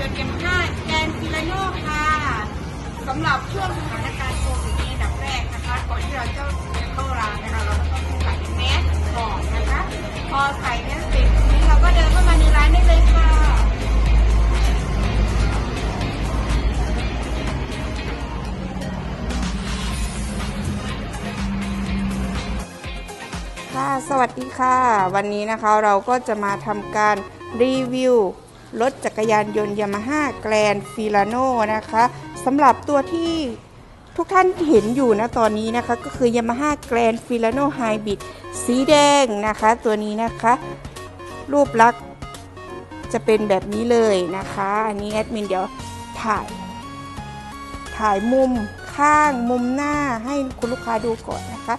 ยนต์ยามาฮ่าแกนฟิลาโนค่ะสำหรับช่วงสถานการณ์โควิดนี้อันดับแรกนะคะ ก่อนที่เราจะเข้าร้านนะคะ เราต้องใส่แมสก่อนนะคะ พอใส่แมสเสร็จนี้เราก็เดินเข้ามาในร้านได้เลยค่ะค่ะสวัสดีค่ะ วันนี้นะคะเราก็จะมาทำการรีวิว รถจักรยานยนต์ Yamaha Grand Filano นะคะสำหรับตัวที่ทุกท่านเห็นอยู่นะตอนนี้นะคะ ก็คือ Yamaha Grand Filano Hybrid สีแดงนะคะ ตัวนี้นะคะ รูปลักษณ์จะเป็นแบบนี้เลยนะคะ อันนี้แอดมินเดี๋ยวถ่าย ถ่ายมุมข้างมุมหน้าให้คุณลูกค้าดูก่อนนะคะ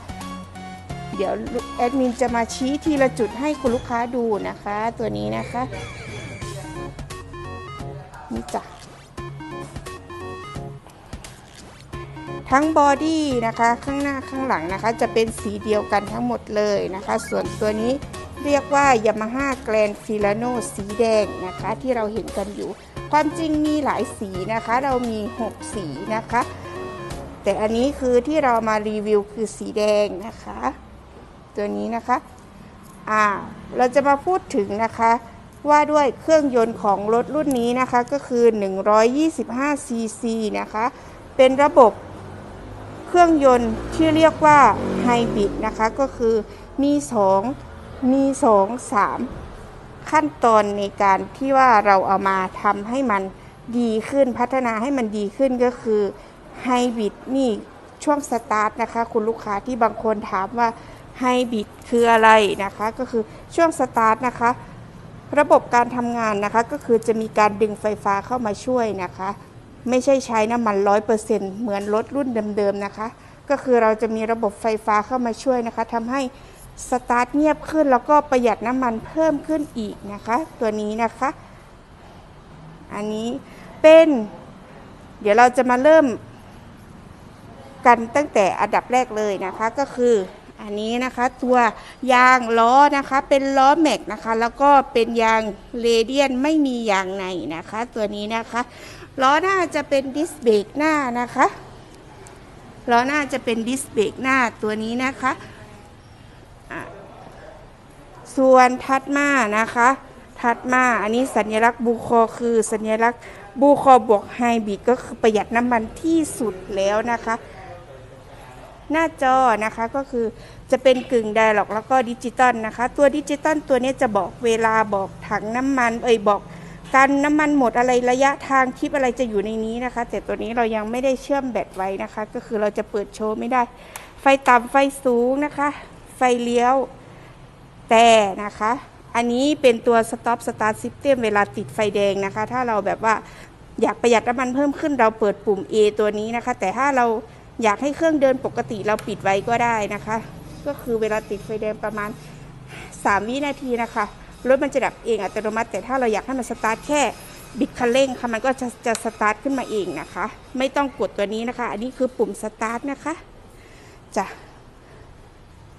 เดี๋ยวแอดมินจะมาชี้ทีละจุดให้คุณลูกค้าดูนะคะ ตัวนี้นะคะ นี่จ้ะทั้งบอดี้นะคะข้างหน้าข้างหลังนะคะ จะเป็นสีเดียวกันทั้งหมดเลยนะคะ ส่วนตัวนี้เรียกว่า Yamaha Grand Filano สีแดงนะคะ ที่เราเห็นกันอยู่ ความจริงมีหลายสีนะคะ เรามี 6 สีนะคะ แต่อันนี้คือที่เรามารีวิวคือสีแดงนะคะ ตัวนี้นะคะอ่าเราจะมาพูดถึงนะคะ ว่าด้วยเครื่องยนต์ของรถรุ่นนี้นะคะก็คือ 125 ซีซีนะคะ เป็นระบบเครื่องยนต์ที่เรียกว่าไฮบริดนะคะ ก็คือมี2มี2 3 ขั้นตอนในการที่ว่าเราเอามาทำให้มันดีขึ้นพัฒนาให้มันดีขึ้นก็คือไฮบริดนี่ช่วงสตาร์ทนะคะ คุณลูกค้าที่บางคนถามว่าไฮบริดคืออะไรนะคะ ก็คือช่วงสตาร์ทนะคะ ระบบการทำงานนะคะก็คือจะมีการดึงไฟฟ้าเข้ามาช่วยนะคะ ไม่ใช่ใช้น้ำมันร้อยเปอร์เซ็นต์เหมือนรถรุ่นเดิมๆนะคะ ก็คือเราจะมีระบบไฟฟ้าเข้ามาช่วยนะคะทำให้สตาร์ทเงียบขึ้นแล้วก็ประหยัดน้ำมันเพิ่มขึ้นอีกนะคะ ตัวนี้นะคะ อันนี้เป็น เดี๋ยวเราจะมาเริ่มกันตั้งแต่อันดับแรกเลยนะคะก็คือ อันนี้นะคะตัวยางล้อนะคะ เป็นล้อแม็กนะคะ แล้วก็เป็นยางเรเดียนไม่มียางในนะคะ ตัวนี้นะคะล้อหน้าจะเป็นดิสเบรกหน้านะคะล้อหน้าจะเป็นดิสเบรกหน้าตัวนี้นะคะะส่วนทัดมานะคะ ทัดมาอันนี้สัญลักษณ์บูคอคือสัญลักษณ์บูคอบวกไฮบริดก็คือประหยัดน้ำมันที่สุดแล้วนะคะ หน้าจอนะคะก็คือจะเป็นกึ่งไดร์ล็อกแล้วก็ดิจิตอลนะคะ ตัวดิจิตอลตัวนี้จะบอกเวลาบอกถังน้ำมัน เอ่ยบอกการน้ำมันหมดอะไรระยะทางคลิปอะไรจะอยู่ในนี้นะคะ แต่ตัวนี้เรายังไม่ได้เชื่อมแบตไว้นะคะ ก็คือเราจะเปิดโชว์ไม่ได้ ไฟต่ำไฟสูงนะคะ ไฟเลี้ยวแต่นะคะ อันนี้เป็นตัว stop start system เวลาติดไฟแดงนะคะ ถ้าเราแบบว่าอยากประหยัดน้ำมันเพิ่มขึ้นเราเปิดปุ่ม A ตัวนี้นะคะ แต่ถ้าเรา อยากให้เครื่องเดินปกติเราปิดไว้ก็ได้นะคะ ก็คือเวลาติดไฟแดงประมาณ 3 วินาทีนะคะรถมันจะดับเองอัตโนมัติ แต่ถ้าเราอยากให้มันสตาร์ทแค่บิดคันเร่งค่ะมันก็จะจะสตาร์ทขึ้นมาเองนะคะ ไม่ต้องกดตัวนี้นะคะ อันนี้คือปุ่มสตาร์ทนะคะจะ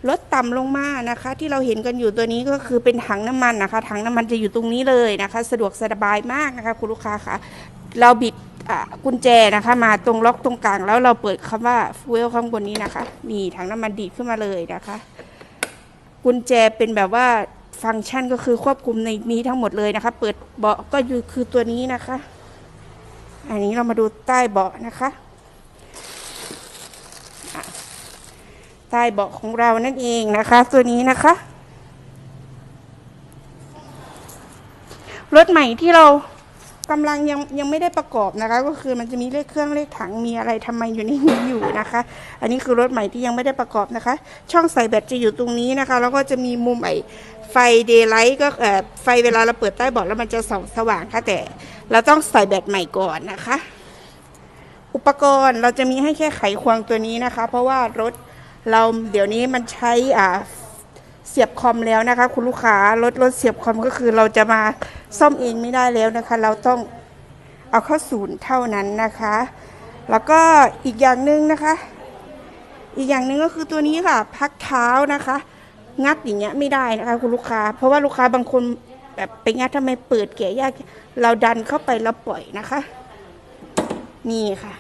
ลดต่ำลงมานะคะ ที่เราเห็นกันอยู่ตัวนี้ก็คือเป็นถังน้ำมันนะคะถังน้ำมันจะอยู่ตรงนี้เลยนะคะ สะดวกสบายมากนะคะ คุณลูกค้าค่ะเราบิด กุญแจนะคะมาตรงล็อกตรงกลาง แล้วเราเปิดคำว่าฟูเอลข้างบนนี้นะคะนี่ถังน้ำมันดีดขึ้นมาเลยนะคะ กุญแจเป็นแบบว่าฟังก์ชันก็คือควบคุมในนี้ทั้งหมดเลยนะคะ เปิดเบาะก็คือตัวนี้นะคะ อันนี้เรามาดูใต้เบาะนะคะะใต้เบาะของเรานั่นเองนะคะ ตัวนี้นะคะรถใหม่ที่เรา กำลังยังยังไม่ได้ประกอบนะคะ ก็คือมันจะมีเลขเครื่องเลขถังมีอะไรทำไมอยู่ในนี้อยู่นะคะ อันนี้คือรถใหม่ที่ยังไม่ได้ประกอบนะคะ ช่องใส่แบตจะอยู่ตรงนี้นะคะ แล้วก็จะมีมุมไอไฟเดย์ไลท์ก็เอ่อไฟเวลาเราเปิดใต้เบาะแล้วมันจะส่องสว่างค่ะแต่เราต้องใส่แบตใหม่ก่อนนะคะ อุปกรณ์เราจะมีให้แค่ไขควงตัวนี้นะคะ เพราะว่ารถเราเดี๋ยวนี้มันใช้อ่า เสียบคอมแล้วนะคะ คุณลูกค้ารถรถเสียบคอมก็คือเราจะมาซ่อมเองไม่ได้แล้วนะคะ เราต้องเอาเข้าศูนย์เท่านั้นนะคะ แล้วก็อีกอย่างหนึ่งนะคะ อีกอย่างหนึ่งก็คือตัวนี้ค่ะ พักเท้านะคะ งัดอย่างเงี้ยไม่ได้นะคะ คุณลูกค้า เพราะว่าลูกค้าบางคนแบบไปงัดทำไมเปิดแกะยาก เราดันเข้าไปแล้วปล่อยนะคะ นี่ค่ะ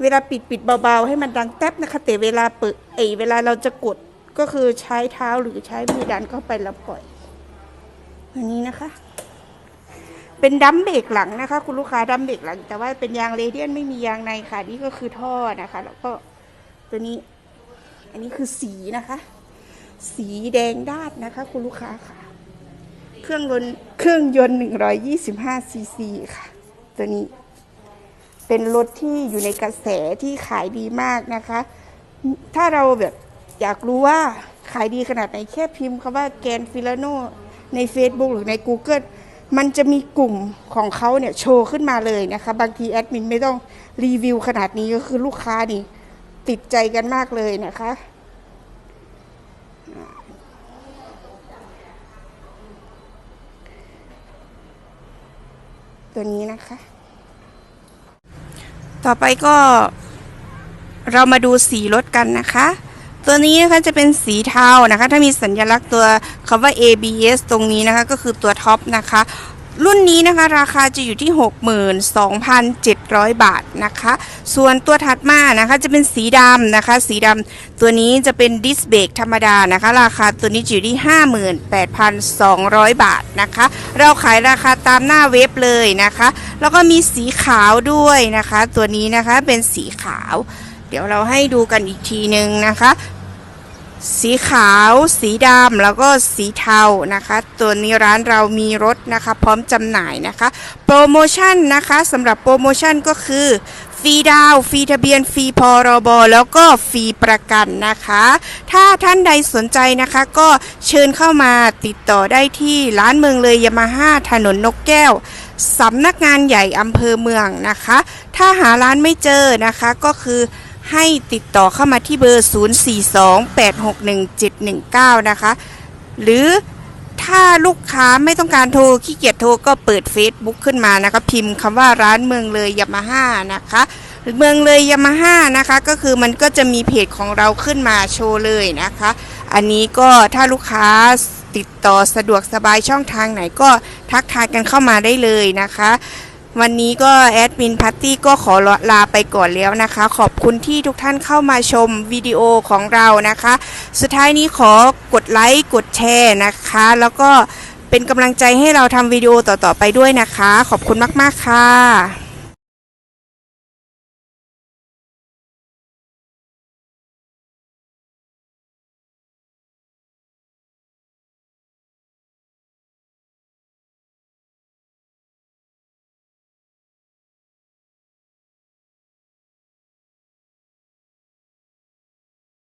เวลาปิดปิดเบาๆ ให้มันดังแต๊บนะคะ แต่เวลาเปิดเอเวลาเราจะกด ก็คือใช้เท้าหรือใช้มือดันเข้าไปแล้วปล่อยอันนี้นะคะ เป็นดัมเบรกหลังนะคะ คุณลูกค้าดัมเบรกหลัง แต่ว่าเป็นยางเรเดียนไม่มียางในค่ะ นี่ก็คือท่อนะคะ แล้วก็ตัวนี้ อันนี้คือสีนะคะ สีแดงด้านนะคะ คุณลูกค้าค่ะ เครื่องยนต์เครื่องยนต์125ซีซีค่ะ ตัวนี้ เป็นรถที่อยู่ในกระแสที่ขายดีมากนะคะ ถ้าเราแบบ อยากรู้ว่าขายดีขนาดไหนแค่พิมพ์คำว่าแกนฟิลาโนใน Facebook หรือใน Google มันจะมีกลุ่มของเขาเนี่ยโชว์ขึ้นมาเลยนะคะ บางทีแอดมินไม่ต้องรีวิวขนาดนี้ก็คือลูกค้านี่ติดใจกันมากเลยนะคะ ตัวนี้นะคะ ต่อไปก็เรามาดูสีรถกันนะคะ ตัวนี้นะคะจะเป็นสีเทานะคะ ถ้ามีสัญลักษณ์ตัวคำว่า ABS ตรงนี้นะคะก็คือตัวท็อปนะคะรุ่นนี้นะคะราคาจะอยู่ที่ 62,700 บาทนะคะ ส่วนตัวถัดมานะคะจะเป็นสีดำนะคะ สีดำตัวนี้จะเป็นดิสเบรกธรรมดานะคะ ราคาตัวนี้อยู่ที่ 58,200 บาทนะคะ เราขายราคาตามหน้าเว็บเลยนะคะ แล้วก็มีสีขาวด้วยนะคะ ตัวนี้นะคะเป็นสีขาว เดี๋ยวเราให้ดูกันอีกทีหนึ่งนะคะ สีขาว สีดำแล้วก็สีเทานะคะ ตัวนี้ร้านเรามีรถนะคะ พร้อมจำหน่ายนะคะ โปรโมชั่นนะคะสำหรับโปรโมชั่นก็คือฟรีดาวฟรีทะเบียน ฟรีพรบ แล้วก็ฟรีประกันนะคะ ถ้าท่านใดสนใจนะคะ ก็เชิญเข้ามาติดต่อได้ที่ร้านเมืองเลยยามาฮ่าถนนนกแก้วสำนักงานใหญ่อำเภอเมืองนะคะ ถ้าหาร้านไม่เจอนะคะก็คือ ให้ติดต่อเข้ามาที่เบอร์ 042861719 นะคะ หรือถ้าลูกค้าไม่ต้องการโทรขี้เกียจโทรก็เปิด Facebook ขึ้นมานะคะพิมพ์คำว่าร้านเมืองเลยยามาฮ่านะคะเมืองเลยยามาฮ่านะคะ ก็คือมันก็จะมีเพจของเราขึ้นมาโชว์เลยนะคะ อันนี้ก็ถ้าลูกค้าติดต่อสะดวกสบายช่องทางไหนก็ทักทายกันเข้ามาได้เลยนะคะ วันนี้ก็แอดมินพัตตี้ก็ขอลาไปก่อนแล้วนะคะ ขอบคุณที่ทุกท่านเข้ามาชมวิดีโอของเรานะคะ สุดท้ายนี้ขอกดไลค์กดแชร์นะคะ แล้วก็เป็นกำลังใจให้เราทำวิดีโอต่อๆไปด้วยนะคะ ขอบคุณมาก ๆ ค่ะ